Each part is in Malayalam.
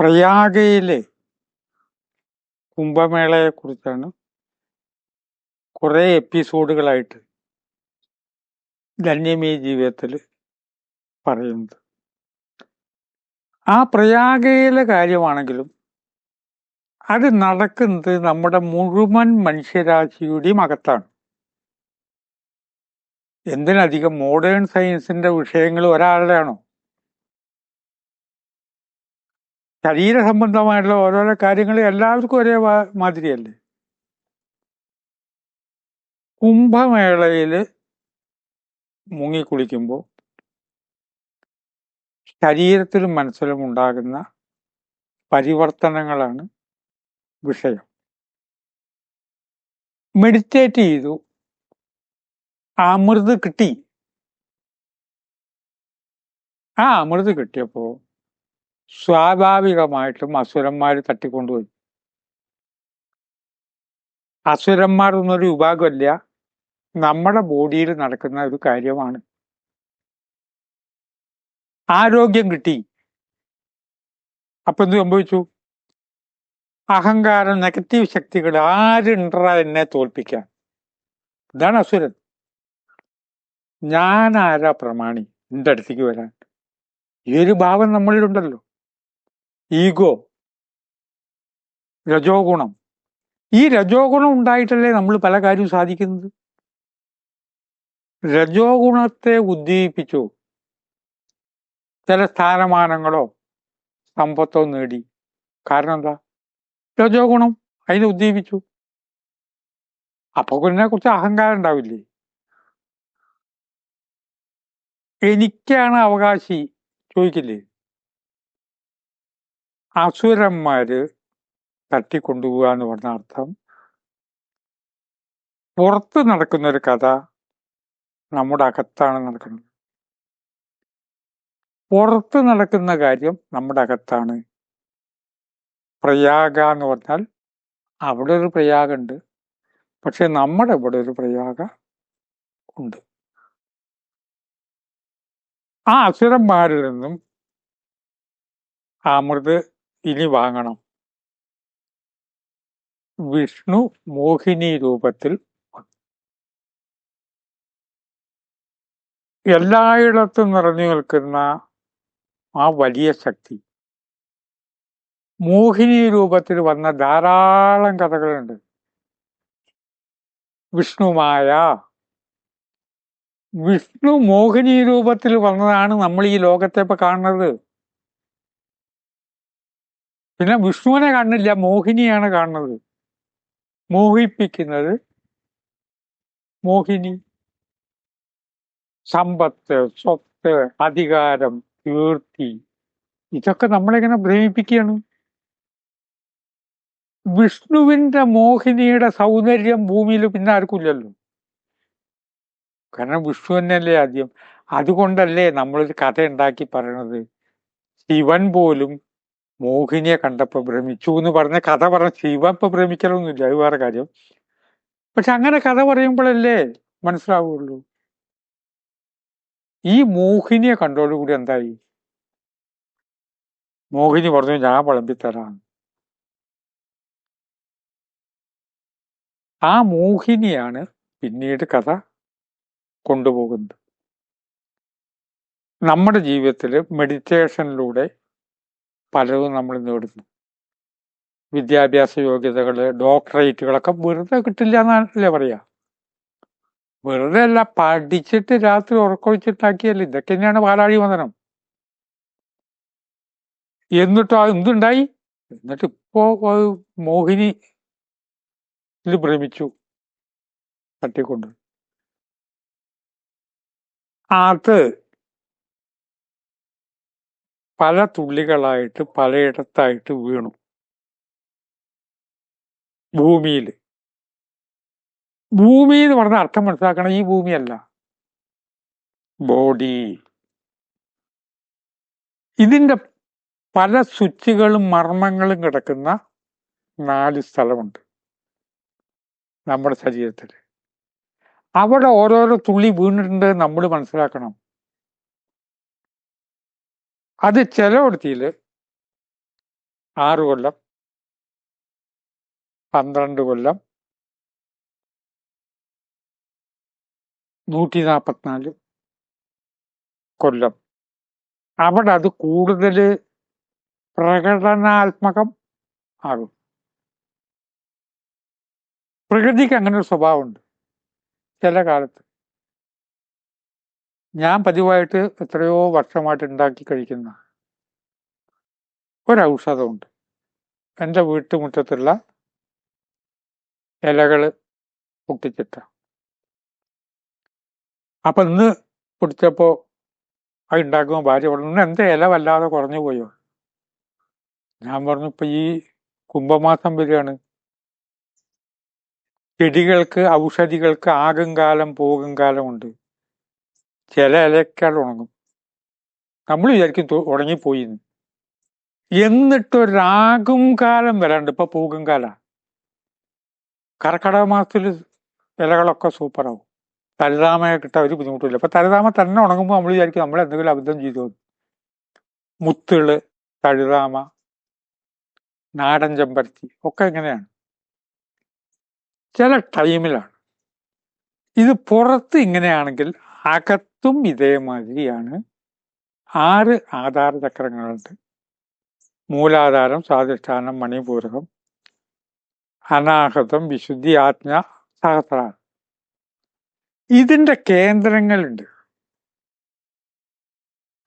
പ്രയാഗയിലെ കുംഭമേളയെ കുറേ കുറെ എപ്പിസോഡുകളായിട്ട് ധന്യമേ ജീവിതത്തിൽ പറയുന്നത്. ആ പ്രയാഗയിലെ കാര്യമാണെങ്കിലും അത് നടക്കുന്നത് നമ്മുടെ മുഴുവൻ മനുഷ്യരാശിയുടെയും അകത്താണ്. എന്തിനധികം മോഡേൺ സയൻസിന്റെ വിഷയങ്ങൾ ഒരാളുടെയാണോ? ശരീര സംബന്ധമായിട്ടുള്ള ഓരോരോ കാര്യങ്ങൾ എല്ലാവർക്കും ഒരേ മാതിരിയല്ലേ? കുംഭമേളയിൽ മുങ്ങിക്കുളിക്കുമ്പോൾ ശരീരത്തിലും മനസ്സിലും ഉണ്ടാകുന്ന പരിവർത്തനങ്ങളാണ് വിഷയം. മെഡിറ്റേറ്റ് ചെയ്തു. അമൃത് കിട്ടി. ആ അമൃത് കിട്ടിയപ്പോ സ്വാഭാവികമായിട്ടും അസുരന്മാർ തട്ടിക്കൊണ്ടുപോയി. അസുരന്മാർ എന്നൊരു വിഭാഗമല്ല നമ്മുടെ ബോഡിയിൽ നടക്കുന്ന ഒരു കാര്യമാണ്. ആരോഗ്യം കിട്ടി. അപ്പൊ എന്ത് സംഭവിച്ചു? അഹങ്കാരം നെഗറ്റീവ് ശക്തികൾ ആരുണ്ടറ എന്നെ തോൽപ്പിക്കാൻ? ഇതാണ് അസുരൻ. ഞാൻ ആരാ പ്രമാണി? എന്റെ അടുത്തേക്ക് വരാൻ. ഈ ഒരു ഭാവം നമ്മളിലുണ്ടല്ലോ. ഈഗോ രജോ ഗുണം ഈ രജോ ഗുണം ഉണ്ടായിട്ടല്ലേ നമ്മൾ പല കാര്യവും സാധിക്കുന്നത്? രജോ ഗുണത്തെ ഉദ്ദീപിച്ചു. ചില സ്ഥാനമാനങ്ങളോ സമ്പത്തോ നേടി. കാരണം എന്താ? രജോ ഗുണം അതിനെ ഉദ്ദീപിച്ചു. അപ്പൊ പിന്നെ കുറച്ച് അഹങ്കാരം ഉണ്ടാവില്ലേ? എനിക്കാണ് അവകാശി. ചോദിക്കില്ലേ? അസുരന്മാര് തട്ടിക്കൊണ്ടുപോവുക എന്ന് പറഞ്ഞ അർത്ഥം. പുറത്ത് നടക്കുന്ന ഒരു കഥ നമ്മുടെ അകത്താണ് നടക്കുന്നത്. പുറത്ത് നടക്കുന്ന കാര്യം നമ്മുടെ അകത്താണ്. പ്രയാഗ എന്ന് പറഞ്ഞാൽ അവിടെ ഒരു പ്രയാഗ ഉണ്ട് പക്ഷെ നമ്മുടെ ഇവിടെ ഒരു പ്രയാഗ ഉണ്ട്. ആ അസുരന്മാരിൽ നിന്നും അമൃത് ഇനി വാങ്ങണം. വിഷ്ണു മോഹിനി രൂപത്തിൽ എല്ലായിടത്തും നിറഞ്ഞു നിൽക്കുന്ന ആ വലിയ ശക്തി. മോഹിനി രൂപത്തിൽ വന്ന ധാരാളം കഥകളുണ്ട്. വിഷ്ണുമായ വിഷ്ണു മോഹിനി രൂപത്തിൽ വന്നതാണ് നമ്മൾ ഈ ലോകത്തെ ഇപ്പൊ കാണുന്നത്. പിന്നെ വിഷ്ണുവിനെ കാണുന്നില്ല മോഹിനിയാണ് കാണുന്നത്. മോഹിപ്പിക്കുന്നത് മോഹിനി. സമ്പത്ത് സ്വത്ത് അധികാരം കീർത്തി. ഇതൊക്കെ നമ്മളിങ്ങനെ ഭ്രമിപ്പിക്കുകയാണ് വിഷ്ണുവിന്റെ മോഹിനിയുടെ സൗന്ദര്യം ഭൂമിയിൽ പിന്നെ ആർക്കില്ലല്ലോ കാരണം വിഷ്ണു തന്നെയല്ലേ ആദ്യം. അതുകൊണ്ടല്ലേ നമ്മളൊരു കഥ ഉണ്ടാക്കി പറയണത്. ശിവൻ പോലും മോഹിനിയെ കണ്ടപ്പോൾ ഭ്രമിച്ചു എന്ന് പറഞ്ഞ കഥ പറഞ്ഞ ശിവ ഇപ്പൊ ഭ്രമിക്കലൊന്നുമില്ല അത് വേറെ കാര്യം. പക്ഷെ അങ്ങനെ കഥ പറയുമ്പോഴല്ലേ മനസ്സിലാവുള്ളൂ. ഈ മോഹിനിയെ കണ്ടോടുകൂടി എന്തായി? മോഹിനി പറഞ്ഞു ഞാൻ വിളമ്പിത്തരാണ് ആ മോഹിനിയാണ് പിന്നീട് കഥ കൊണ്ടുപോകുന്നത്. നമ്മുടെ ജീവിതത്തിൽ മെഡിറ്റേഷനിലൂടെ പലതും നമ്മൾ നേടുന്നു വിദ്യാഭ്യാസ യോഗ്യതകൾ ഡോക്ടറേറ്റുകളൊക്കെ വെറുതെ കിട്ടില്ല എന്നല്ലേ പറയാ. വെറുതെ അല്ല പഠിച്ചിട്ട് രാത്രി ഉറക്കൊഴിച്ചിട്ടാക്കിയല്ലേ. ഇതൊക്കെ തന്നെയാണ് പാലാഴി വന്ദനം. എന്നിട്ടോ എന്തുണ്ടായി? എന്നിട്ട് ഇപ്പോ മോഹിനി ഇത് ഭ്രമിച്ചു. തട്ടിക്കൊണ്ട്. അത് പല തുള്ളികളായിട്ട് പലയിടത്തായിട്ട് വീണു. ഭൂമിയിൽ ഭൂമി എന്ന് പറഞ്ഞ അർത്ഥം മനസ്സിലാക്കണം ഈ ഭൂമിയല്ല. ബോഡി. ഇതിന്റെ പല സ്വിച്ചുകളും മർമ്മങ്ങളും കിടക്കുന്ന നാല് സ്ഥലമുണ്ട് നമ്മുടെ ശരീരത്തിൽ അവിടെ ഓരോരോ തുള്ളി വീണിട്ടുണ്ട് നമ്മൾ മനസ്സിലാക്കണം. അത് ചിലയിടത്തിൽ ആറ് കൊല്ലം പന്ത്രണ്ട് കൊല്ലം നൂറ്റി നാൽപ്പത്തിനാല് കൊല്ലം. അവിടെ അത് കൂടുതൽ പ്രകടനാത്മകം ആകും. പ്രകൃതിക്ക് അങ്ങനെ ഒരു സ്വഭാവമുണ്ട്. ചില കാലത്ത് ഞാൻ പതിവായിട്ട് എത്രയോ വർഷമായിട്ട് ഉണ്ടാക്കി കഴിക്കുന്ന ഒരൗഷധമുണ്ട്. എന്റെ വീട്ടുമുറ്റത്തുള്ള ഇലകൾ പൊട്ടിച്ചിട്ട. അപ്പം ഇന്ന് പൊടിച്ചപ്പോൾ അത് ഉണ്ടാക്കുമ്പോൾ ഭാര്യ പറഞ്ഞു "ഇന്ന് എന്റെ ഇല വല്ലാതെ കുറഞ്ഞു പോയോ? ഞാൻ പറഞ്ഞു ഇപ്പം ഈ കുംഭമാസം വരികയാണ് ചെടികൾക്ക് ഔഷധികൾക്ക് ആകും കാലം പോകും കാലമുണ്ട് ചില ഇലക്കാൾ ഉണങ്ങും നമ്മൾ വിചാരിക്കും ഉണങ്ങിപ്പോയി എന്നിട്ടൊരാകും എന്നിട്ട് കാലം വരാണ്ട് ഇപ്പൊ പൂകും കാല. കർക്കടക മാസത്തിൽ ഇലകളൊക്കെ സൂപ്പറാവും. തലതാമ കിട്ടാൻ ഒരു ബുദ്ധിമുട്ടില്ല അപ്പൊ തലതാമ തന്നെ ഉണങ്ങുമ്പോൾ നമ്മൾ വിചാരിക്കും നമ്മൾ എന്തെങ്കിലും അബദ്ധം ചെയ്തു. മുത്തുകൾ തഴുതാമ നാടൻ ചെമ്പരത്തി ഒക്കെ ഇങ്ങനെയാണ്. ചില ടൈമിലാണ്. ഇത് പുറത്ത് ഇങ്ങനെയാണെങ്കിൽ അകത്തും ഇതേമാതിരിയാണ് ആറ് ആധാര ചക്രങ്ങളുണ്ട്. മൂലാധാരം സ്വാധിഷ്ഠാനം മണിപൂരകം അനാഹതം വിശുദ്ധി ആജ്ഞ സഹസ്രാരം. ഇതിന്റെ കേന്ദ്രങ്ങളുണ്ട്.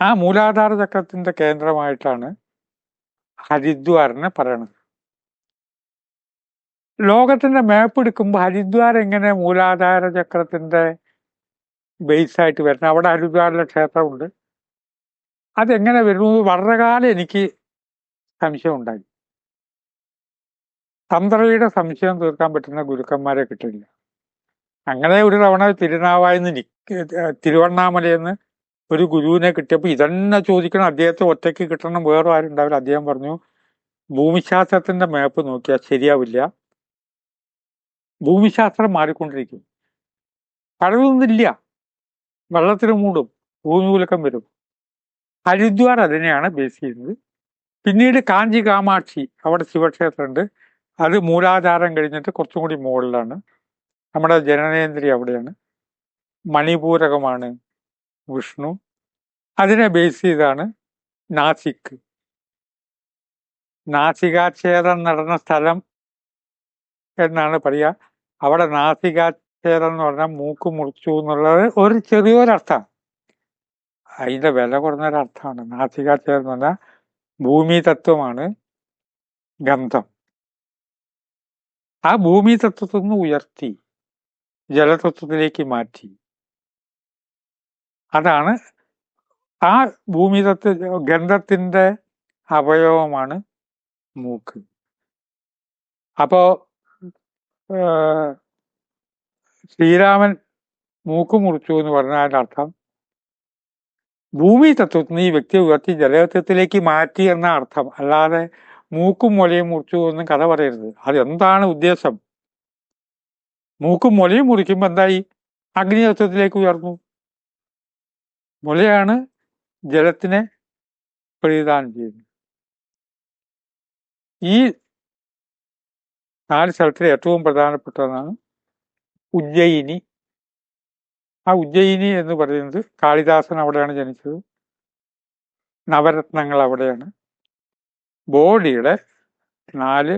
ആ മൂലാധാര ചക്രത്തിന്റെ കേന്ദ്രമായിട്ടാണ് ഹരിദ്വാറിനെ പറയണത്. ലോകത്തിന്റെ മാപ്പ് എടുക്കുമ്പോൾ ഹരിദ്വാർ എങ്ങനെ മൂലാധാര ചക്രത്തിന്റെ ബേസ് ആയിട്ട് വരുന്നത്. അവിടെ ഹരിദ്വാറിലെ ക്ഷേത്രമുണ്ട്. അതെങ്ങനെ വരുന്നത് വളരെ എനിക്ക് സംശയം ഉണ്ടായി. തന്ത്രയുടെ സംശയം തീർക്കാൻ പറ്റുന്ന ഗുരുക്കന്മാരെ കിട്ടില്ല. അങ്ങനെ ഒരു തവണ തിരുനാവായെന്ന് തിരുവണ്ണാമലയെന്ന് ഒരു ഗുരുവിനെ കിട്ടിയപ്പോൾ ഇതന്നെ ചോദിക്കണം. അദ്ദേഹത്തെ ഒറ്റയ്ക്ക് കിട്ടണം. വേറെ ആരുണ്ടാവില്ല അദ്ദേഹം പറഞ്ഞു ഭൂമിശാസ്ത്രത്തിന്റെ മാപ്പ് നോക്കിയാൽ ശരിയാവില്ല. ഭൂമിശാസ്ത്രം മാറിക്കൊണ്ടിരിക്കും. പഴതൊന്നുമില്ല വെള്ളത്തിന് മൂടും ഭൂമികുലക്കം വരും. ഹരിദ്വാർ അതിനെയാണ് ബേസ് ചെയ്യുന്നത്. പിന്നീട് കാഞ്ചി കാമാക്ഷി അവിടെ ശിവക്ഷേത്രമുണ്ട്. അത് മൂലാധാരം കഴിഞ്ഞിട്ട് കുറച്ചും കൂടി മുകളിലാണ്. നമ്മുടെ ജനനേന്ദ്രി അവിടെയാണ്. മണിപൂരകമാണ് വിഷ്ണു. അതിനെ ബേസ് ചെയ്താണ് നാസിക്. നാസികാച്ഛേദം നടന്ന സ്ഥലം എന്നാണ് പറയുക. അവിടെ നാസികാച്ഛേദം എന്ന് പറഞ്ഞാൽ മൂക്ക് മുറിച്ചു എന്നുള്ളത് ഒരു ചെറിയൊരർത്ഥമാണ് അതിന്റെ വില കുറഞ്ഞൊരർത്ഥമാണ്. നാസിക എന്ന് പറഞ്ഞാൽ ഭൂമി തത്വമാണ് ഗന്ധം. ആ ഭൂമി തത്വത്തിൽ നിന്ന് ഉയർത്തി ജലതത്വത്തിലേക്ക് മാറ്റി. അതാണ് ആ ഭൂമി തത്വ ഗന്ധത്തിന്റെ അവയവമാണ് മൂക്ക്. അപ്പോ ശ്രീരാമൻ മൂക്ക് മുറിച്ചു എന്ന് പറഞ്ഞതിന്റെ അർത്ഥം ഭൂമി തത്വത്തിന് ഈ വ്യക്തിയെ ഉയർത്തി ജലതത്വത്തിലേക്ക് മാറ്റി എന്ന അർത്ഥം. അല്ലാതെ മൂക്കും മുലയും മുറിച്ചു എന്നും കഥ പറയരുത്. അതെന്താണ് ഉദ്ദേശം? മൂക്കും മുലയും മുറിക്കുമ്പോ എന്തായി? അഗ്നി തത്വത്തിലേക്ക് ഉയർന്നു. മുലയാണ് ജലത്തിനെ പ്രതിദാനം ചെയ്യുന്നത്. ഈ നാല് സ്ഥലത്തിലെ ഏറ്റവും പ്രധാനപ്പെട്ടതാണ് ഉജ്ജയിനി. ആ ഉജ്ജയിനി എന്ന് പറയുന്നത് കാളിദാസൻ അവിടെയാണ് ജനിച്ചത്. നവരത്നങ്ങൾ അവിടെയാണ്. ബോഡിയുടെ നാല്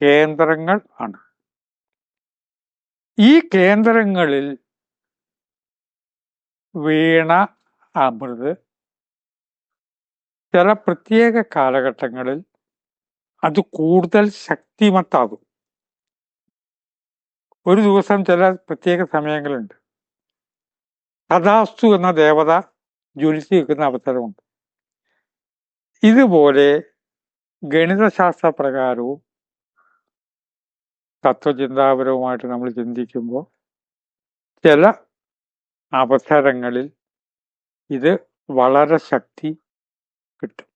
കേന്ദ്രങ്ങൾ ആണ്. ഈ കേന്ദ്രങ്ങളിൽ വീണ അമൃത് ചില പ്രത്യേക കാലഘട്ടങ്ങളിൽ അത് കൂടുതൽ ശക്തിമത്താകും. ഒരു ദിവസം ചില പ്രത്യേക സമയങ്ങളുണ്ട്. തഥാസ്തു എന്ന ദേവത ജ്വലിച്ചു നിൽക്കുന്ന അവസരമുണ്ട്. ഇതുപോലെ ഗണിതശാസ്ത്ര പ്രകാരവും തത്വചിന്താപരവുമായിട്ട് നമ്മൾ ചിന്തിക്കുമ്പോൾ ചില അവസരങ്ങളിൽ ഇത് വളരെ ശക്തി കിട്ടും.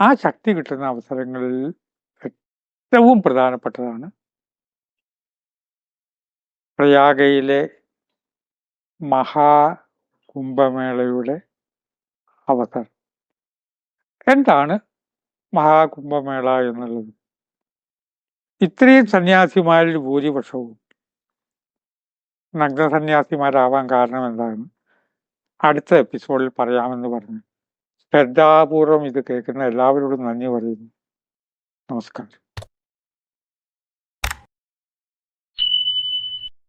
ആ ശക്തി കിട്ടുന്ന അവസരങ്ങളിൽ ഏറ്റവും പ്രധാനപ്പെട്ടതാണ് പ്രയാഗയിലെ മഹാകുംഭമേളയുടെ അവസരം എന്താണ് മഹാകുംഭമേള എന്നുള്ളത്? ഇത്രയും സന്യാസിമാരിൽ ഭൂരിപക്ഷവും നഗ്നസന്യാസിമാരാവാൻ കാരണം എന്താണ്? അടുത്ത എപ്പിസോഡിൽ പറയാമെന്ന് പറഞ്ഞു. ശ്രദ്ധാപൂർവം ഇത് കേൾക്കുന്ന എല്ലാവരോടും നന്ദി പറയുന്നു. നമസ്കാരം.